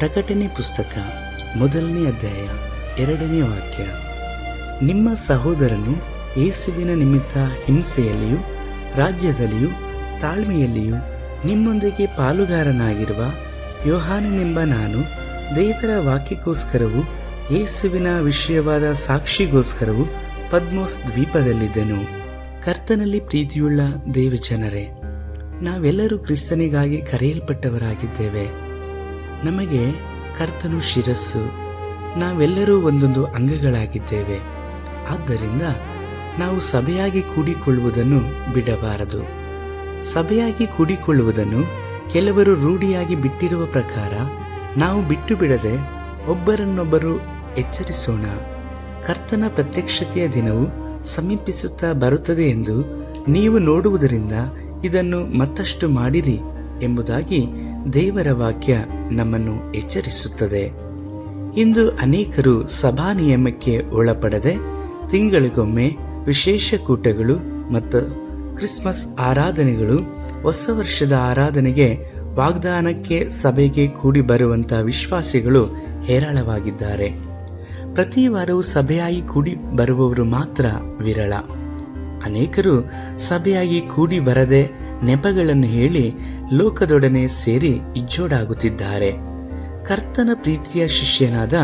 ಪ್ರಕಟಣೆ ಪುಸ್ತಕ, ಮೊದಲನೇ ಅಧ್ಯಾಯ, ಎರಡನೇ ವಾಕ್ಯ. ನಿಮ್ಮ ಸಹೋದರನು ಯೇಸುವಿನ ನಿಮಿತ್ತ ಹಿಂಸೆಯಲ್ಲಿಯೂ, ರಾಜ್ಯದಲ್ಲಿಯೂ, ತಾಳ್ಮೆಯಲ್ಲಿಯೂ ನಿಮ್ಮೊಂದಿಗೆ ಪಾಲುಗಾರನಾಗಿರುವ ಯೋಹಾನನೆಂಬ ನಾನು ದೇವರ ವಾಕ್ಯಕ್ಕೋಸ್ಕರವೂ, ಯೇಸುವಿನ ವಿಷಯವಾದ ಸಾಕ್ಷಿಗೋಸ್ಕರವೂ ಪದ್ಮೋಸ್ ದ್ವೀಪದಲ್ಲಿದ್ದೆನು. ಕರ್ತನಲ್ಲಿ ಪ್ರೀತಿಯುಳ್ಳ ದೇವಜನರೇ, ನಾವೆಲ್ಲರೂ ಕ್ರಿಸ್ತನಿಗಾಗಿ ಕರೆಯಲ್ಪಟ್ಟವರಾಗಿದ್ದೇವೆ. ನಮಗೆ ಕರ್ತನು ಶಿರಸ್ಸು. ನಾವೆಲ್ಲರೂ ಒಂದೊಂದು ಅಂಗಗಳಾಗಿದ್ದೇವೆ. ಆದ್ದರಿಂದ ನಾವು ಸಭೆಯಾಗಿ ಕೂಡಿಕೊಳ್ಳುವುದನ್ನು ಬಿಡಬಾರದು. ಸಭೆಯಾಗಿ ಕೂಡಿಕೊಳ್ಳುವುದನ್ನು ಕೆಲವರು ರೂಢಿಯಾಗಿ ಬಿಟ್ಟಿರುವ ಪ್ರಕಾರ ನಾವು ಬಿಟ್ಟು ಬಿಡದೆ ಒಬ್ಬರನ್ನೊಬ್ಬರು ಎಚ್ಚರಿಸೋಣ. ಕರ್ತನ ಪ್ರತ್ಯಕ್ಷತೆಯ ದಿನವು ಸಮೀಪಿಸುತ್ತಾ ಬರುತ್ತದೆ ಎಂದು ನೀವು ನೋಡುವುದರಿಂದ ಇದನ್ನು ಮತ್ತಷ್ಟು ಮಾಡಿರಿ. ಎಂಬುದಾಗಿ ದೇವರ ವಾಕ್ಯ ನಮ್ಮನ್ನು ಎಚ್ಚರಿಸುತ್ತದೆ. ಇಂದು ಅನೇಕರು ಸಭಾ ನಿಯಮಕ್ಕೆ ಒಳಪಡದೆ ತಿಂಗಳಿಗೊಮ್ಮೆ ವಿಶೇಷ ಕೂಟಗಳು ಮತ್ತು ಕ್ರಿಸ್ಮಸ್ ಆರಾಧನೆಗಳು, ಹೊಸ ವರ್ಷದ ಆರಾಧನೆಗೆ ವಾಗ್ದಾನಕ್ಕೆ ಸಭೆಗೆ ಕೂಡಿ ಬರುವಂಥ ವಿಶ್ವಾಸಿಗಳು ಹೇರಳವಾಗಿದ್ದಾರೆ. ಪ್ರತಿ ವಾರವೂ ಸಭೆಯಾಗಿ ಕೂಡಿ ಬರುವವರು ಮಾತ್ರ ವಿರಳ. ಅನೇಕರು ಸಭೆಯಾಗಿ ಕೂಡಿ ಬರದೆ ನೆಪಗಳನ್ನು ಹೇಳಿ ಲೋಕದೊಡನೆ ಸೇರಿ ಇಜ್ಜೋಡಾಗುತ್ತಿದ್ದಾರೆ. ಕರ್ತನ ಪ್ರೀತಿಯ ಶಿಷ್ಯನಾದ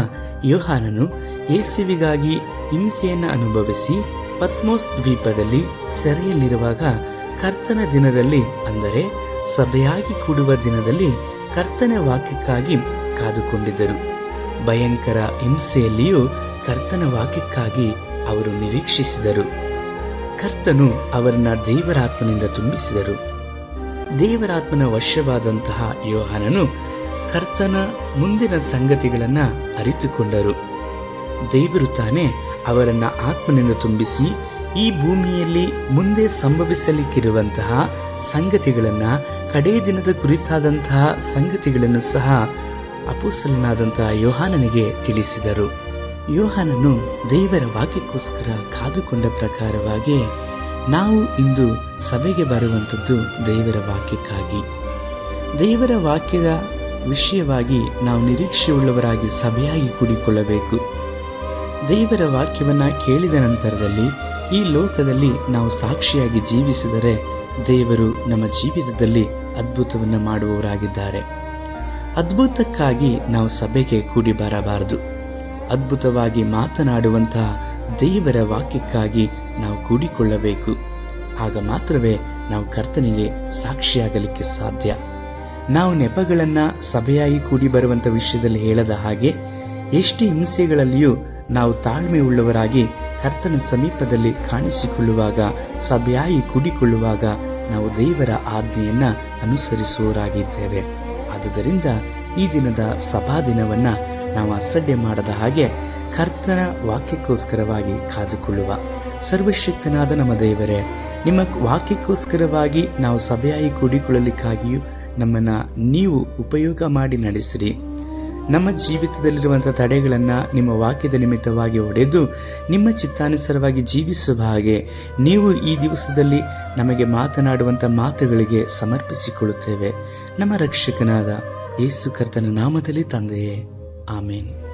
ಯೋಹಾನನು ಯೇಸುವಿಗಾಗಿ ಹಿಂಸೆಯನ್ನು ಅನುಭವಿಸಿ ಪದ್ಮೋಸ್ ದ್ವೀಪದಲ್ಲಿ ಸೆರೆಯಲ್ಲಿರುವಾಗ ಕರ್ತನ ದಿನದಲ್ಲಿ, ಅಂದರೆ ಸಭೆಯಾಗಿ ಕೂಡುವ ದಿನದಲ್ಲಿ ಕರ್ತನ ವಾಕ್ಯಕ್ಕಾಗಿ ಕಾದುಕೊಂಡಿದ್ದರು. ಭಯಂಕರ ಹಿಂಸೆಯಲ್ಲಿಯೂ ಕರ್ತನ ವಾಕ್ಯಕ್ಕಾಗಿ ಅವರು ನಿರೀಕ್ಷಿಸಿದರು. ಕರ್ತನು ಅವರನ್ನ ದೇವರಾತ್ಮನಿಂದ ತುಂಬಿಸಿದರು. ದೇವರಾತ್ಮನ ವಶವಾದಂತಹ ಯೋಹಾನನು ಕರ್ತನ ಮುಂದಿನ ಸಂಗತಿಗಳನ್ನು ಅರಿತುಕೊಂಡರು. ದೇವರು ತಾನೇ ಅವರನ್ನ ಆತ್ಮನಿಂದ ತುಂಬಿಸಿ ಈ ಭೂಮಿಯಲ್ಲಿ ಮುಂದೆ ಸಂಭವಿಸಲಿಕ್ಕಿರುವಂತಹ ಸಂಗತಿಗಳನ್ನು ಕಡೇ ದಿನದ ಕುರಿತಾದಂತಹ ಸಂಗತಿಗಳನ್ನು ಸಹ ಅಪುಸಲನಾದಂತಹ ಯೋಹಾನನಿಗೆ ತಿಳಿಸಿದರು. ಯೋಹಾನನು ದೇವರ ವಾಕ್ಯಕ್ಕೋಸ್ಕರ ಕಾದುಕೊಂಡ ಪ್ರಕಾರವಾಗಿ ನಾವು ಇಂದು ಸಭೆಗೆ ಬರುವಂಥದ್ದು ದೇವರ ವಾಕ್ಯಕ್ಕಾಗಿ. ದೇವರ ವಾಕ್ಯದ ವಿಷಯವಾಗಿ ನಾವು ನಿರೀಕ್ಷೆಯುಳ್ಳವರಾಗಿ ಸಭೆಯಾಗಿ ಕೂಡಿಕೊಳ್ಳಬೇಕು. ದೇವರ ವಾಕ್ಯವನ್ನು ಕೇಳಿದ ನಂತರದಲ್ಲಿ ಈ ಲೋಕದಲ್ಲಿ ನಾವು ಸಾಕ್ಷಿಯಾಗಿ ಜೀವಿಸಿದರೆ ದೇವರು ನಮ್ಮ ಜೀವಿತದಲ್ಲಿ ಅದ್ಭುತವನ್ನು ಮಾಡುವವರಾಗಿದ್ದಾರೆ. ಅದ್ಭುತಕ್ಕಾಗಿ ನಾವು ಸಭೆಗೆ ಕೂಡಿ ಬರಬಾರದು. ಅದ್ಭುತವಾಗಿ ಮಾತನಾಡುವಂತಹ ದೇವರ ವಾಕ್ಯಕ್ಕಾಗಿ ನಾವು ಕೂಡಿಕೊಳ್ಳಬೇಕು. ಆಗ ಮಾತ್ರವೇ ನಾವು ಕರ್ತನಿಗೆ ಸಾಕ್ಷಿಯಾಗಲಿಕ್ಕೆ ಸಾಧ್ಯ. ನಾವು ನೆಪಗಳನ್ನ ಸಭೆಯಾಗಿ ಕೂಡಿ ಬರುವಂಥ ವಿಷಯದಲ್ಲಿ ಹೇಳದ ಹಾಗೆ, ಎಷ್ಟು ಹಿಂಸೆಗಳಲ್ಲಿಯೂ ನಾವು ತಾಳ್ಮೆ ಉಳ್ಳವರಾಗಿ ಕರ್ತನ ಸಮೀಪದಲ್ಲಿ ಕಾಣಿಸಿಕೊಳ್ಳುವಾಗ, ಸಭೆಯಾಗಿ ಕೂಡಿಕೊಳ್ಳುವಾಗ ನಾವು ದೇವರ ಆಜ್ಞೆಯನ್ನ ಅನುಸರಿಸುವವರಾಗಿದ್ದೇವೆ. ಆದುದರಿಂದ ಈ ದಿನದ ಸಭಾ ದಿನವನ್ನ ನಾವು ಅಸಡ್ಡೆ ಮಾಡದ ಹಾಗೆ ಕರ್ತನ ವಾಕ್ಯಕ್ಕೋಸ್ಕರವಾಗಿ ಕಾದುಕೊಳ್ಳುವ. ಸರ್ವಶಕ್ತನಾದ ನಮ್ಮ ದೇವರೇ, ನಿಮ್ಮ ವಾಕ್ಯಕ್ಕೋಸ್ಕರವಾಗಿ ನಾವು ಸಭೆಯಾಗಿ ಕೂಡಿಕೊಳ್ಳಲಿಕ್ಕಾಗಿಯೂ ನಮ್ಮನ್ನು ನೀವು ಉಪಯೋಗ ಮಾಡಿ ನಡೆಸಿರಿ. ನಮ್ಮ ಜೀವಿತದಲ್ಲಿರುವಂಥ ತಡೆಗಳನ್ನು ನಿಮ್ಮ ವಾಕ್ಯದ ನಿಮಿತ್ತವಾಗಿ ಒಡೆದು ನಿಮ್ಮ ಚಿತ್ತಾನುಸಾರವಾಗಿ ಜೀವಿಸುವ ಹಾಗೆ ನೀವು ಈ ದಿವಸದಲ್ಲಿ ನಮಗೆ ಮಾತನಾಡುವಂಥ ಮಾತುಗಳಿಗೆ ಸಮರ್ಪಿಸಿಕೊಳ್ಳುತ್ತೇವೆ. ನಮ್ಮ ರಕ್ಷಕನಾದ ಯೇಸು ಕರ್ತನ ನಾಮದಲ್ಲಿ ತಂದೆಯೇ. আমিন